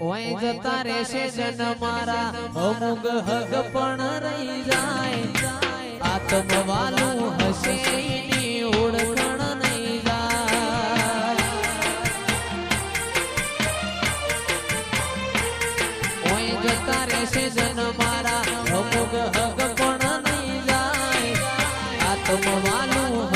ઓય જતા રહેશે જન મારા. અમુક હગ પણ રહી જાય. આત્મવાલું હશે એની ઓળખણ નહીં જાય. ઓય જતા રહેશે જન મારા. હક પણ નહીં જાય. આત્મવાલું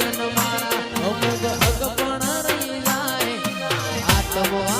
આત્મવાલું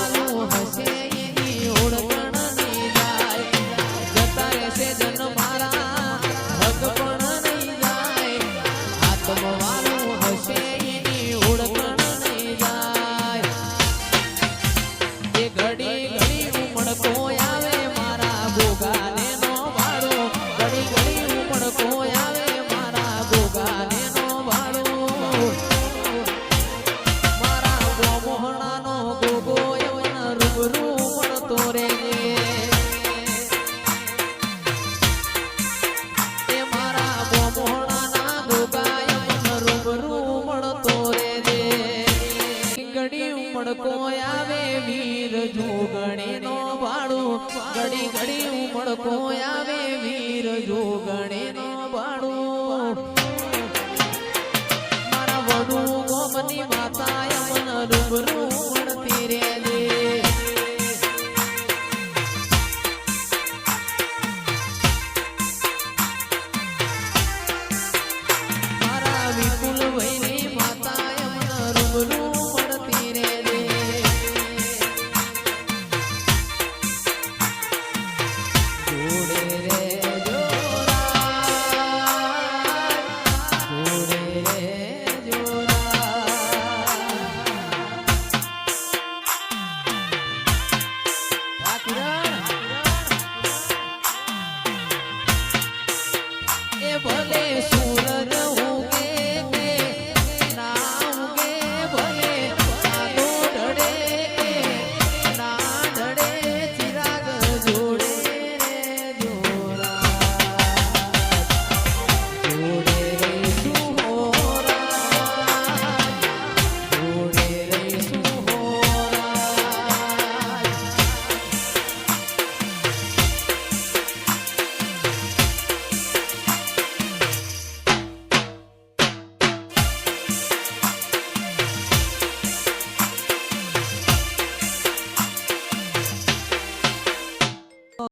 ઉમળકો આવે વીર જોગણી નો વાળું ઘડી ઘડી ઉમળકો આવે વીર જોગણી